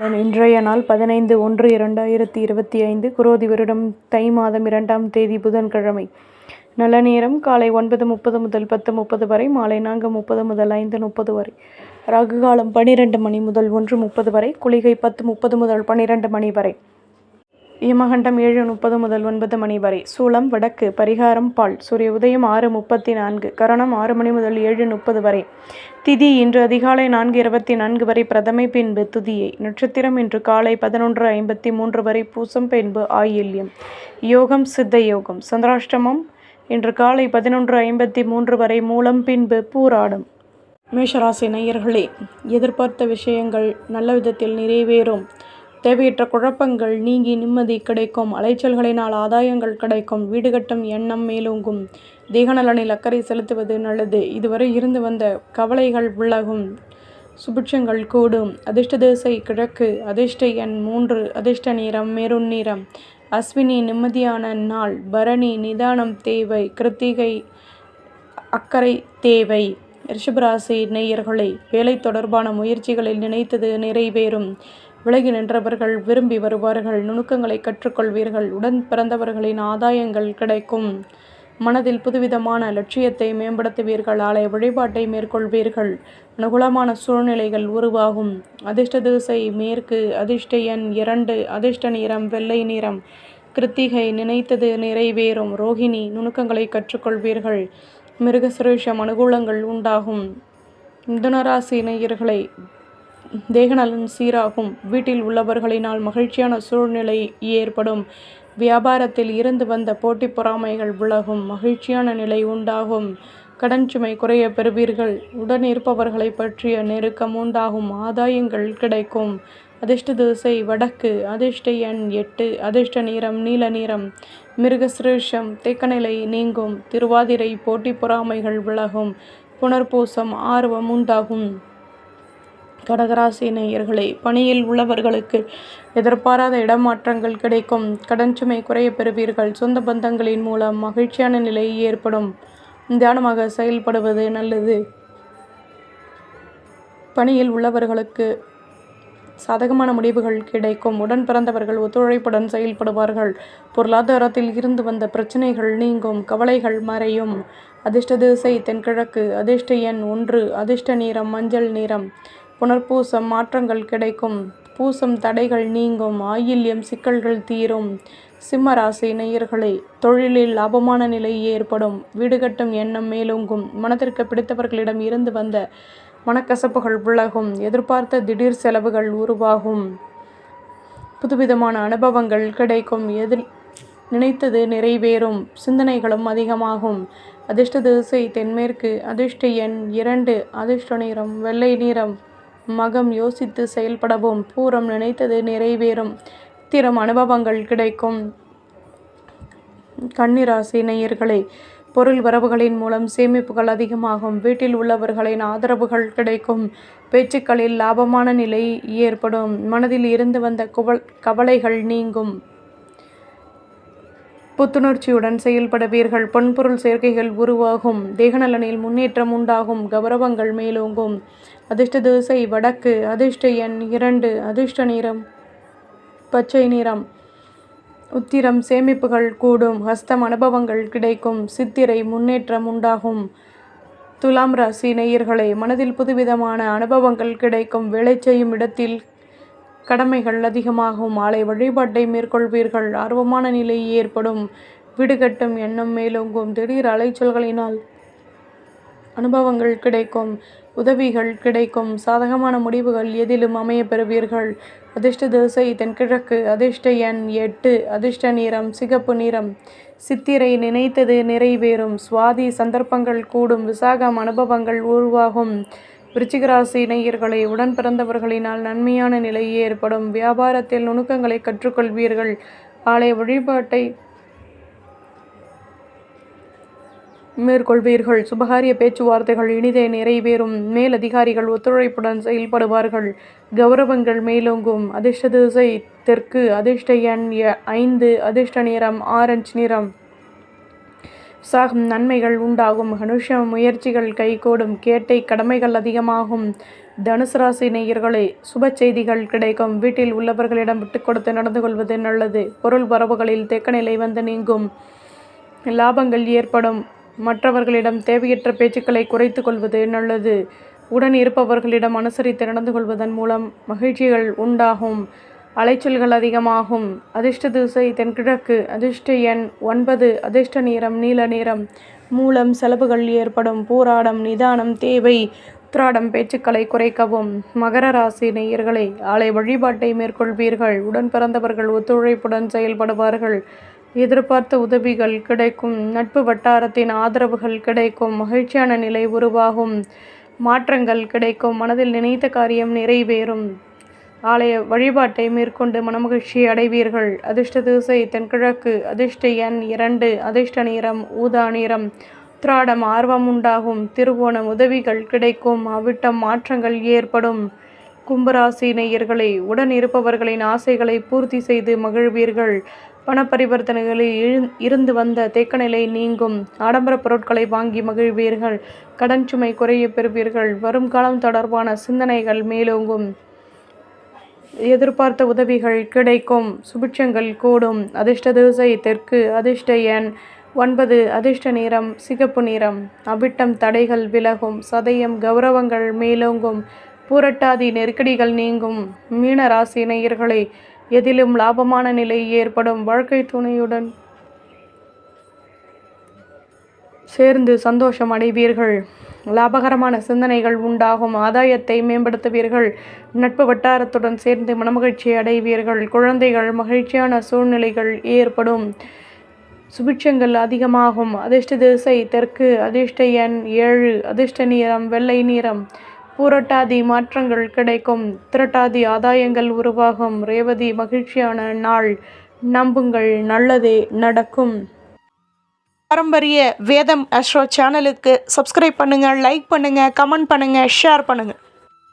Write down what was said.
இன்றைய நாள் பதினைந்து ஒன்று இரண்டாயிரத்தி இருபத்தி ஐந்து குரோதி வருடம் தை மாதம் இரண்டாம் தேதி புதன்கிழமை. நல்ல நேரம். காலை ஒன்பது முப்பது முதல் பத்து முப்பது வரை மாலை நான்கு முப்பது முதல் ஐந்து முப்பது வரை. ராகு காலம் பன்னிரெண்டு மணி முதல் ஒன்று முப்பது வரை குளிகை பத்து முப்பது முதல் பன்னிரெண்டு மணி வரை. யமகண்டம் ஏழு முப்பது முதல் ஒன்பது மணி வரை. சூளம் வடக்கு பரிகாரம் பால். சூரிய உதயம் ஆறு முப்பத்தி நான்கு. கரணம் ஆறு மணி முதல் ஏழு முப்பது வரை. திதி இன்று அதிகாலை நான்கு இருபத்தி நான்கு வரை பிரதமை பின்பு துதியை. நட்சத்திரம் இன்று காலை பதினொன்று ஐம்பத்தி மூன்று வரை பூசம் பின்பு ஆயில்யம். யோகம் சித்த யோகம். சந்திராஷ்டமம் இன்று காலை பதினொன்று ஐம்பத்தி மூன்று வரை மூலம் பின்பு பூராடும். மேஷராசி நேயர்களே எதிர்பார்த்த விஷயங்கள் நல்ல விதத்தில் நிறைவேறும். தேவையற்ற குழப்பங்கள் நீங்கி நிம்மதி கிடைக்கும். அலைச்சல்களினால் ஆதாயங்கள் கிடைக்கும். வீடு கட்டும் எண்ணம் மேலோங்கும். தேகநலனில் அக்கறை செலுத்துவது நல்லது. இதுவரை இருந்து வந்த கவலைகள் விலகும். சுபிட்சங்கள் கூடும். அதிர்ஷ்ட தேசை கிழக்கு. அதிர்ஷ்ட எண் மூன்று. அதிர்ஷ்ட நிறம் மெருண் நிறம். அஸ்வினி நிம்மதியான நாள். பரணி நிதானம் தேவை. கிருத்திகை அக்கறை தேவை. ரிஷபராசி நேயர்களை வேலை தொடர்பான முயற்சிகளில் நினைத்தது நிறைவேறும். விலகி நின்றவர்கள் விரும்பி வருவார்கள். நுணுக்கங்களை கற்றுக்கொள்வீர்கள். உடன் பிறந்தவர்களின் ஆதாயங்கள் கிடைக்கும். மனதில் புதுவிதமான லட்சியத்தை மேம்படுத்துவீர்கள். ஆலய வழிபாட்டை மேற்கொள்வீர்கள். அனுகூலமான சூழ்நிலைகள் உருவாகும். அதிர்ஷ்ட திசை மேற்கு அதிர்ஷ்ட எண் இரண்டு அதிர்ஷ்ட நிறம் வெள்ளை நிறம். கிருத்திகை நினைத்தது நிறைவேறும். ரோஹிணி நுணுக்கங்களை கற்றுக்கொள்வீர்கள். மிருகசுரேஷம் அனுகூலங்கள் உண்டாகும். மிதுனராசி நேயர்களை தேகநலன் சீராகும். வீட்டில் உள்ளவர்களினால் மகிழ்ச்சியான சூழ்நிலை ஏற்படும். வியாபாரத்தில் இருந்து வந்த போட்டி பொறாமைகள் விலகும். மகிழ்ச்சியான நிலை உண்டாகும். கடன் சுமை குறைய பெறுவீர்கள். உடன் இருப்பவர்களை பற்றிய நெருக்கம் உண்டாகும். ஆதாயங்கள் கிடைக்கும். அதிர்ஷ்ட திசை வடக்கு. அதிர்ஷ்ட எண் எட்டு. அதிர்ஷ்ட நிறம் நீல நிறம். மிருகசிரேஷம் தேக்கநிலை நீங்கும். திருவாதிரை போட்டி பொறாமைகள் விலகும். புனர்பூசம் ஆர்வம் உண்டாகும். கடகராசி நேயர்களே பணியில் உள்ளவர்களுக்கு எதிர்பாராத இடமாற்றங்கள் கிடைக்கும். கடன் சுமை குறைய பெறுவீர்கள். சொந்த பந்தங்களின் மூலம் மகிழ்ச்சியான நிலை ஏற்படும். நிதானமாக செயல்படுவது நல்லது. பணியில் உள்ளவர்களுக்கு சாதகமான முடிவுகள் கிடைக்கும். உடன் பிறந்தவர்கள் ஒத்துழைப்புடன் செயல்படுவார்கள். பொருளாதாரத்தில் இருந்து வந்த பிரச்சனைகள் நீங்கும். கவலைகள் மறையும். அதிர்ஷ்ட திசை தென்கிழக்கு. அதிர்ஷ்ட எண் ஒன்று. அதிர்ஷ்ட நிறம் மஞ்சள் நிறம். புனர்பூசம் மாற்றங்கள் கிடைக்கும். பூசம் தடைகள் நீங்கும். ஆயில்யம் சிக்கல்கள் தீரும். சிம்ம ராசி நேயர்களே தொழிலில் லாபமான நிலை ஏற்படும். வீடு கட்டும் எண்ணம் மேலோங்கும். மனதிற்கு பிடித்தவர்களிடம் இருந்து வந்த மனக்கசப்புகள் விலகும். எதிர்பார்த்த திடீர் செலவுகள் உருவாகும். புதுவிதமான அனுபவங்கள் கிடைக்கும். எதிர் நினைத்தது நிறைவேறும். சிந்தனைகளும் அதிகமாகும். அதிர்ஷ்ட திசை தென்மேற்கு அதிர்ஷ்ட எண் இரண்டு அதிர்ஷ்ட நிறம் வெள்ளை நிறம். மகம் யோசித்து செயல்படவும் பூரம் நினைத்தது நிறைவேறும். திறம் அனுபவங்கள் கிடைக்கும். கன்னிராசி நேயர்களே பொருள் வரவுகளின் மூலம் சேமிப்புகள் அதிகமாகும். வீட்டில் உள்ளவர்களின் ஆதரவுகள் கிடைக்கும். பேச்சுக்களில் லாபமான நிலை ஏற்படும். மனதில் இருந்து வந்த குவல் கவலைகள் நீங்கும். புத்துணர்ச்சியுடன் செயல்படுவீர்கள். பொன்பொருள் சேர்க்கைகள் உருவாகும். தேகநலனில் முன்னேற்றம் உண்டாகும். கௌரவங்கள் மேலோங்கும். அதிர்ஷ்ட திசை வடக்கு. அதிர்ஷ்ட எண் இரண்டு. அதிர்ஷ்ட நிறம் பச்சை நிறம். உத்திரம் சேமிப்புகள் கூடும். ஹஸ்தம் அனுபவங்கள் கிடைக்கும். சித்திரை முன்னேற்றம் உண்டாகும். துலாம் ராசி நேயர்களே மனதில் புதுவிதமான அனுபவங்கள் கிடைக்கும். வேலை செய்யும் இடத்தில் கடமைகள் அதிகமாகும். மாலை வழிபாட்டை மேற்கொள்வீர்கள். ஆர்வமான நிலை ஏற்படும் வீடு கட்டும் எண்ணம் மேலோங்கும். திடீர் அலைச்சல்களினால் அனுபவங்கள் கிடைக்கும். உதவிகள் கிடைக்கும். சாதகமான முடிவுகள் எதிலும் அமைய பெறுவீர்கள். அதிர்ஷ்ட திசை தென்கிழக்கு. அதிர்ஷ்ட எண் எட்டு. அதிர்ஷ்ட நிறம் சிகப்பு நிறம். சித்திரை நினைத்தது நிறைவேறும். சுவாதி சந்தர்ப்பங்கள் கூடும். விசாகம் அனுபவங்கள் உருவாகும். விருச்சிகராசி நேயர்களை உடன் பிறந்தவர்களினால் நன்மையான நிலை ஏற்படும். வியாபாரத்தில் நுணுக்கங்களை கற்றுக்கொள்வீர்கள். ஆலய வழிபாட்டை மேற்கொள்வீர்கள். சுபகாரிய பேச்சுவார்த்தைகள் இனிதே நிறைவேறும். மேலதிகாரிகள் ஒத்துழைப்புடன் செயல்படுவார்கள். கௌரவங்கள் மேலோங்கும். அதிர்ஷ்ட திசை தெற்கு. அதிர்ஷ்ட எண் ஐந்து. அதிர்ஷ்ட நிறம் ஆரஞ்சு நிறம். உற்சாகம் நன்மைகள் உண்டாகும். மனுஷ முயற்சிகள் கைகூடும். கேட்டை கடமைகள் அதிகமாகும். தனுசு ராசி நேயர்களே சுப செய்திகள் கிடைக்கும். வீட்டில் உள்ளவர்களிடம் விட்டு கொடுத்து நடந்து கொள்வது நல்லது. பொருள் வரவுகளில் தேக்கநிலை வந்து நீங்கும். லாபங்கள் ஏற்படும். மற்றவர்களிடம் தேவையற்ற பேச்சுக்களை குறைத்து கொள்வது நல்லது. உடன் இருப்பவர்களிடம் அனுசரித்து நடந்து கொள்வதன் மூலம் மகிழ்ச்சிகள் உண்டாகும். அலைச்சல்கள் அதிகமாகும். அதிர்ஷ்ட திசை தென்கிழக்கு அதிர்ஷ்ட எண் ஒன்பது. அதிர்ஷ்ட நிறம் நீல நிறம். மூலம் செலவுகள் ஏற்படும். போராடம் நிதானம் தேவை. உத்ராடம் பேச்சுக்களை குறைக்கவும். மகர ராசி நேயர்களே ஆலை வழிபாட்டை மேற்கொள்வீர்கள். உடன் பிறந்தவர்கள் ஒத்துழைப்புடன் செயல்படுவார்கள். எதிர்பார்த்த உதவிகள் கிடைக்கும். நட்பு வட்டாரத்தின் ஆதரவுகள் கிடைக்கும். மகிழ்ச்சியான நிலை உருவாகும். மாற்றங்கள் கிடைக்கும். மனதில் நினைத்த காரியம் நிறைவேறும். ஆலய வழிபாட்டை மேற்கொண்டு மனமகிழ்ச்சி அடைவீர்கள். அதிர்ஷ்ட திசை தென்கிழக்கு. அதிர்ஷ்ட எண் இரண்டு. அதிர்ஷ்ட நிறம் ஊதா நிறம். உத்ராடம் ஆர்வம் உண்டாகும். திருவோணம் உதவிகள் கிடைக்கும். அவிட்டம் மாற்றங்கள் ஏற்படும். கும்பராசி நேயர்களை உடன் இருப்பவர்களின் ஆசைகளை பூர்த்தி செய்து மகிழ்வீர்கள். பணப்பரிவர்த்தனைகளில் இழு- இருந்து வந்த தேக்கநிலை நீங்கும். ஆடம்பர பொருட்களை வாங்கி மகிழ்வீர்கள். கடன் சுமை குறைய பெறுவீர்கள். வரும் காலம் தொடர்பான சிந்தனைகள் மேலோங்கும். எதிர்பார்த்த உதவிகள் கிடைக்கும். சுபிட்சங்கள் கூடும். அதிர்ஷ்ட திசை தெற்கு அதிர்ஷ்ட எண் ஒன்பது அதிர்ஷ்ட நிறம் சிகப்பு நிறம். அவிட்டம் தடைகள் விலகும். சதயம் கௌரவங்கள் மேலோங்கும். பூரட்டாதி நெருக்கடிகள் நீங்கும். மீன ராசி நேயர்களே எதிலும் லாபமான நிலை ஏற்படும். வாழ்க்கை துணையுடன் சேர்ந்து சந்தோஷம் அடைவீர்கள். லாபகரமான சிந்தனைகள் உண்டாகும். ஆதாயத்தை மேம்படுத்துவீர்கள். நட்பு வட்டாரத்துடன் சேர்ந்து மனமகிழ்ச்சி அடைவீர்கள். குழந்தைகள் மகிழ்ச்சியான சூழ்நிலைகள் ஏற்படும். சுபிட்சங்கள் அதிகமாகும். அதிர்ஷ்ட திசை தெற்கு அதிர்ஷ்ட எண் ஏழு அதிர்ஷ்ட நீரம் வெள்ளை நிறம். பூரட்டாதி மாற்றங்கள் கிடைக்கும். திரட்டாதி ஆதாயங்கள் உருவாகும். ரேவதி மகிழ்ச்சியான நாள். நம்புங்கள் நல்லதே நடக்கும். பாரம்பரிய வேதம் அஸ்ட்ரோ சேனலுக்கு சப்ஸ்கிரைப் பண்ணுங்கள் லைக் பண்ணுங்கள் கமெண்ட் பண்ணுங்கள் ஷேர் பண்ணுங்கள்